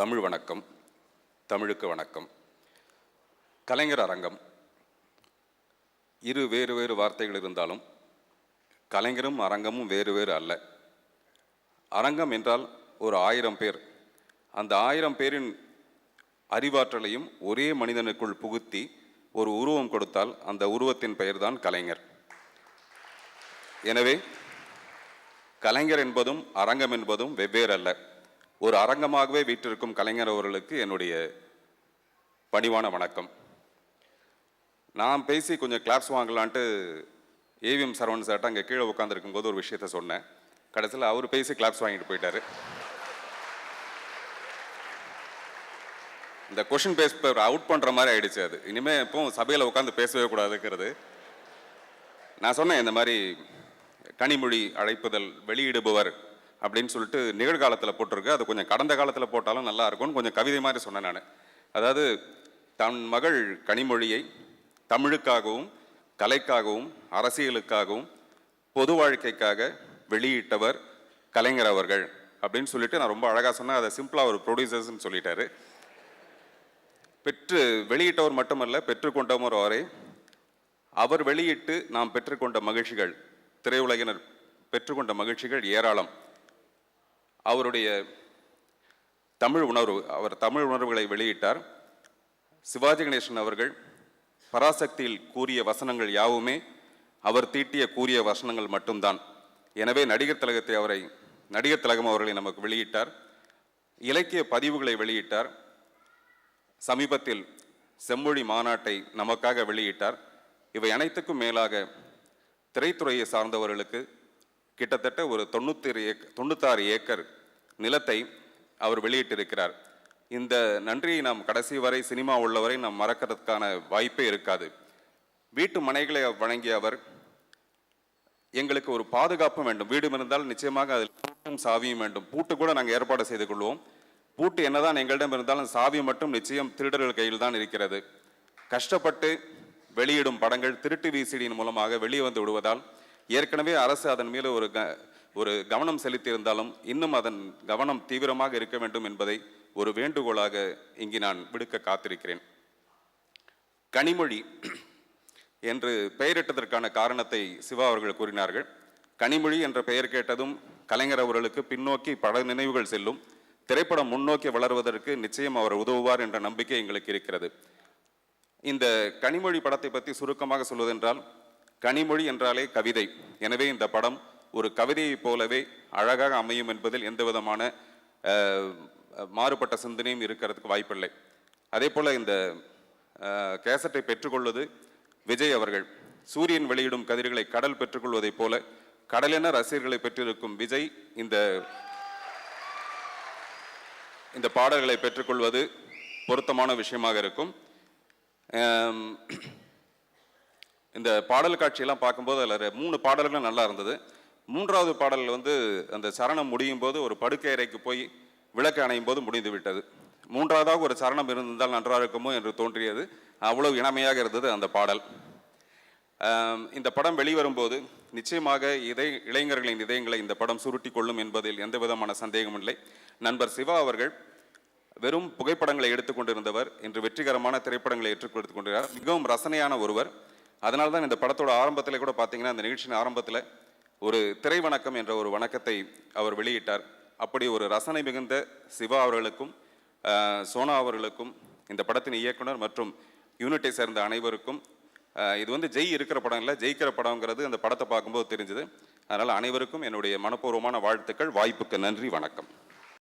தமிழ் வணக்கம் தமிழுக்கு வணக்கம். கலைஞர் அரங்கம். இரு வேறு வேறு வார்த்தைகள் இருந்தாலும் கலைஞரும் அரங்கமும் வேறு வேறு அல்ல. அரங்கம் என்றால் ஒரு ஆயிரம் பேர். அந்த ஆயிரம் பேரின் அறிவாற்றலையும் ஒரே மனிதனுக்குள் புகுத்தி ஒரு உருவம் கொடுத்தால் அந்த உருவத்தின் பெயர்தான் கலைஞர். எனவே கலைஞர் என்பதும் அரங்கம் என்பதும் வெவ்வேறு அல்ல ஒரு அரங்கமாகவே வீட்டிற்கும் கலைஞர் அவர்களுக்கு என்னுடைய பணிவான வணக்கம். நான் பேசி கொஞ்சம் கிளாப்ஸ் வாங்கலான்ட்டு ஏவிஎம் சரவணன் சார்ட்ட அங்கே கீழே உட்காந்துருக்கும் போது ஒரு விஷயத்த சொன்னேன். கடைசியில் அவர் பேசி கிளாப்ஸ் வாங்கிட்டு போயிட்டார். இந்த கொஷின் பேப்பர் அவுட் பண்ணுற மாதிரி ஆயிடுச்சு அது. இனிமேல் இப்போ சபையில் உட்காந்து பேசவே கூடாதுங்கிறது. நான் சொன்னேன் இந்த மாதிரி கனிமொழி அழைப்புதல் வெளியிடுபவர் அப்படின்னு சொல்லிட்டு நிகழ்காலத்தில் போட்டிருக்கு. அது கொஞ்சம் கடந்த காலத்தில் போட்டாலும் நல்லா இருக்கும்னு கொஞ்சம் கவிதை மாதிரி சொன்னேன் நான். அதாவது தன் மகள் கனிமொழியை தமிழுக்காகவும் கலைக்காகவும் அரசியலுக்காகவும் பொது வாழ்க்கைக்காக வெளியிட்டவர் கலைஞர் அவர்கள் அப்படின்னு சொல்லிட்டு நான் ரொம்ப அழகாக சொன்னேன். அதை சிம்பிளாக ஒரு ப்ரொடியூசர்ஸ்னு சொல்லிட்டாரு. பெற்று வெளியிட்டவர் மட்டுமல்ல பெற்றுக்கொண்டவர் அவரே. அவர் வெளியிட்டு நாம் பெற்றுக்கொண்ட மகிழ்ச்சிகள் திரையுலகினர் பெற்றுக்கொண்ட மகிழ்ச்சிகள் ஏராளம். அவருடைய தமிழ் உணர்வு அவர் தமிழ் உணர்வுகளை வெளியிட்டார். சிவாஜி கணேசன் அவர்கள் பராசக்தியில் கூறிய வசனங்கள் யாவுமே அவர் தீட்டிய கூறிய வசனங்கள் மட்டும்தான். எனவே நடிகர் திலகத்தை அவரை நடிகர் திலகம் அவர்களை நமக்கு வெளியிட்டார். இலக்கிய பதிவுகளை வெளியிட்டார். சமீபத்தில் செம்மொழி மாநாட்டை நமக்காக வெளியிட்டார். இவை அனைத்துக்கும் மேலாக திரைத்துறையை சார்ந்தவர்களுக்கு கிட்டத்தட்ட ஒரு தொண்ணூத்தி ஏக் தொண்ணூத்தாறு ஏக்கர் நிலத்தை அவர் வெளியிட்டிருக்கிறார். இந்த நன்றியை நாம் கடைசி வரை சினிமா உள்ளவரை நாம் மறக்கிறதுக்கான வாய்ப்பே இருக்காது. வீட்டு மனைகளை வழங்கிய அவர் எங்களுக்கு ஒரு பாதுகாப்பு வேண்டும். வீடு இருந்தால் நிச்சயமாக அதில் பூட்டும் சாவியும் வேண்டும். பூட்டு கூட நாங்கள் ஏற்பாடு செய்து கொள்வோம். பூட்டு என்னதான் எங்களிடம் இருந்தாலும் சாவி மட்டும் நிச்சயம் திருடர்கள் கையில் தான் இருக்கிறது. கஷ்டப்பட்டு வெளியிடும் படங்கள் திருட்டு விசிடியின் மூலமாக வெளியே வந்து விடுவதால் ஏற்கனவே அரசு அதன் மேலே ஒரு க ஒரு கவனம் செலுத்தியிருந்தாலும் இன்னும் அதன் கவனம் தீவிரமாக இருக்க வேண்டும் என்பதை ஒரு வேண்டுகோளாக இங்கு நான் விடுக்க காத்திருக்கிறேன். கனிமொழி என்று பெயரிட்டதற்கான காரணத்தை சிவா அவர்கள் கூறினார்கள். கனிமொழி என்ற பெயர் கேட்டதும் கலைஞர் அவர்களுக்கு பின்னோக்கி பட நினைவுகள் செல்லும். திரைப்படம் முன்னோக்கி வளர்வதற்கு நிச்சயம் அவர் உதவுவார் என்ற நம்பிக்கை எங்களுக்கு இருக்கிறது. இந்த கனிமொழி படத்தை பற்றி சுருக்கமாக சொல்வதென்றால் கனிமொழி என்றாலே கவிதை. எனவே இந்த படம் ஒரு கவிதையைப் போலவே அழகாக அமையும் என்பதில் எந்த விதமான மாறுபட்ட சிந்தனையும் இருக்கிறதுக்கு வாய்ப்பில்லை. அதே போல் இந்த கேசட்டை பெற்றுக்கொள்வது விஜய் அவர்கள். சூரியன் வெளியிடும் கதிர்களை கடல் பெற்றுக்கொள்வதைப் போல கடலென ரசிகர்களை பெற்றிருக்கும் விஜய் இந்த இந்த பாடல்களை பெற்றுக்கொள்வது பொருத்தமான விஷயமாக இருக்கும். இந்த பாடல் காட்சியெல்லாம் பார்க்கும்போது அதில் மூணு பாடல்களும் நல்லா இருந்தது. மூன்றாவது பாடல் வந்து அந்த சரணம் முடியும் போது ஒரு படுக்கை அறைக்கு போய் விளக்கு அணையும் போது முடிந்து விட்டது. மூன்றாவதாக ஒரு சரணம் இருந்தால் நன்றாக இருக்குமோ என்று தோன்றியது. அவ்வளவு இளமையாக இருந்தது அந்த பாடல். இந்த படம் வெளிவரும்போது நிச்சயமாக இதை இளைஞர்களின் இதயங்களை இந்த படம் சுருட்டி கொள்ளும் என்பதில் எந்த விதமான சந்தேகமில்லை. நண்பர் சிவா அவர்கள் வெறும் புகைப்படங்களை எடுத்துக்கொண்டிருந்தவர் இன்று வெற்றிகரமான திரைப்படங்களை ஏற்றுக்கொடுத்து கொண்டிருக்கிறார். மிகவும் ரசனையான ஒருவர். அதனால தான் இந்த படத்தோட ஆரம்பத்தில் கூட பார்த்தீங்கன்னா அந்த நிகழ்ச்சியின் ஆரம்பத்தில் ஒரு திரை வணக்கம் என்ற ஒரு வணக்கத்தை அவர் வெளியிட்டார். அப்படி ஒரு ரசனை மிகுந்த சிவா அவர்களுக்கும் சோனா அவர்களுக்கும் இந்த படத்தின் இயக்குனர் மற்றும் யூனிட்டை சேர்ந்த அனைவருக்கும் இது வந்து ஜெய் இருக்கிற படம் இல்லை ஜெயிக்கிற படங்கிறது அந்த படத்தை பார்க்கும்போது தெரிஞ்சது. அதனால் அனைவருக்கும் என்னுடைய மனப்பூர்வமான வாழ்த்துக்கள் வாய்ப்புக்கு நன்றி வணக்கம்.